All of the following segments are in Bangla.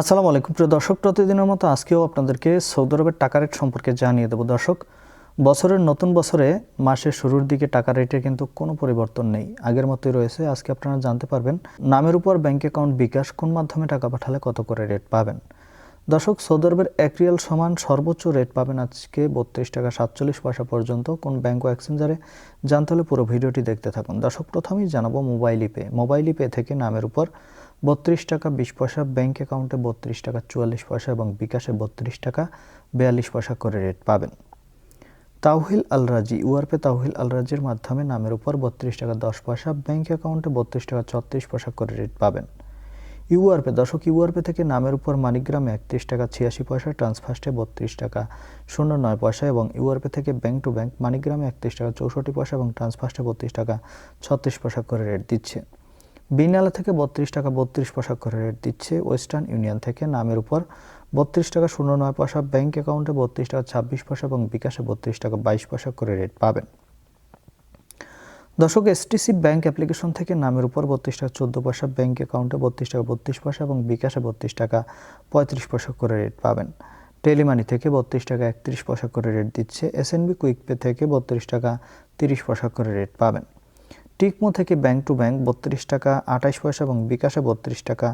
আসসালামু আলাইকুম। প্রিয় দর্শক, প্রতিদিনের মতো আজকেও আপনাদেরকে সৌদি আরবের টাকা রেট সম্পর্কে জানিয়ে দেব। দর্শক, বছরের নতুন বছরে মাসের শুরুর দিকে টাকা রেটের কিন্তু কোনো পরিবর্তন নেই। আগের মতোই রয়েছে। আজকে আপনারা জানতে পারবেন নামের উপর ব্যাংক অ্যাকাউন্ট বিকাশ কোন মাধ্যমে টাকা পাঠালে কত করে রেট পাবেন। দর্শক, সৌদি আরবের এক রিয়াল সমান সর্বোচ্চ রেট পাবেন আজকে বত্রিশ টাকা সাতচল্লিশ পয়সা পর্যন্ত। কোন ব্যাংক ও এক্সচেঞ্জারে জানতে হলে পুরো ভিডিওটি দেখতে থাকুন। দর্শক, প্রথমেই জানাব মোবাইল ইপে। মোবাইল ইপে থেকে নামের উপর বত্রিশ টাকা বিশ পয়সা ব্যাংক অ্যাকাউন্টে বত্রিশ টাকা চুয়াল্লিশ পয়সা এবং বিকাশে বত্রিশ টাকা বিয়াল্লিশ পয়সা করে রেট পাবেন। তাওহিল আল রাজি ইউআরপে তাওহিল আল রাজির মাধ্যমে নামের উপর বত্রিশ টাকা দশ পয়সা ব্যাংক অ্যাকাউন্টে বত্রিশ টাকা ছত্রিশ পয়সা করে রেট পাবেন। ইউআরপে দশক ইউআরপে থেকে নামের উপর মানিগ্রামে একত্রিশ টাকা ছিয়াশি পয়সা, ট্রান্সফার্স্টে বত্রিশ টাকা শূন্য নয় পয়সা এবং ইউআরপে থেকে ব্যাংক টু ব্যাংক মানিগ্রামে একত্রিশ টাকা চৌষট্টি পয়সা এবং ট্রান্সফার্স্টে বত্রিশ টাকা ছত্রিশ পয়সা করে রেট দিচ্ছে। বিনালা থেকে বত্রিশ টাকা বত্রিশ পয়সা করে রেট দিচ্ছে ওয়েস্টার্ন ইউনিয়ন থেকে। নামের উপর বত্রিশ টাকা শূন্য নয় পয়সা ব্যাঙ্ক অ্যাকাউন্টে বত্রিশ টাকা ছাব্বিশ পয়সা এবং বিকাশে বত্রিশ টাকা বাইশ পয়সা করে রেট পাবেন। দর্শক এসটিসি ব্যাংক অ্যাপ্লিকেশন থেকে নামের উপর বত্রিশ টাকা চোদ্দ পয়সা ব্যাংক অ্যাকাউন্টে বত্রিশ টাকা বত্রিশ পয়সা এবং বিকাশে বত্রিশ টাকা পঁয়ত্রিশ পয়সা করে রেট পাবেন। টেলিমানি থেকে বত্রিশ টাকা একত্রিশ পয়সা করে রেট দিচ্ছে। এসএনবি কুইক পে থেকে বত্রিশ টাকা তিরিশ পয়সা করে রেট পাবেন। টিকমো থেকে ব্যাংক টু ব্যাংক বত্রিশ টাকা আঠাশ পয়সা এবং বিকাশে বত্রিশ টাকা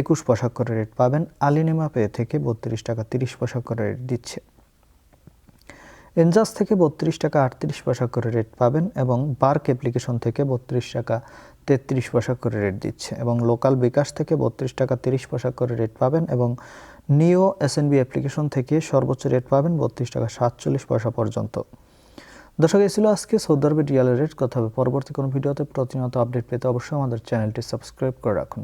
একুশ পয়সা করে রেট পাবেন। আলিনেমা পে থেকে বত্রিশ টাকা, তিরিশ পয়সা করে রেট দিচ্ছে। এনজাস থেকে বত্রিশ টাকা, আটত্রিশ পয়সা করে রেট পাবেন এবং বার্ক অ্যাপ্লিকেশন থেকে বত্রিশ টাকা, তেত্রিশ পয়সা করে রেট দিচ্ছে এবং লোকাল বিকাশ থেকে বত্রিশ টাকা, তিরিশ পয়সা করে রেট পাবেন এবং নিও এসএনবি অ্যাপ্লিকেশন থেকে সর্বোচ্চ রেট পাবেন বত্রিশ টাকা, সাতচল্লিশ পয়সা পর্যন্ত। দর্শক, এই ছিল আজকে সৌদি রিয়ালের রেট। কথা হবে পরবর্তী কোনো ভিডিওতে। প্রতিনিয়ত আপডেট পেতে অবশ্যই আমাদের চ্যানেলটি সাবস্ক্রাইব করে রাখুন।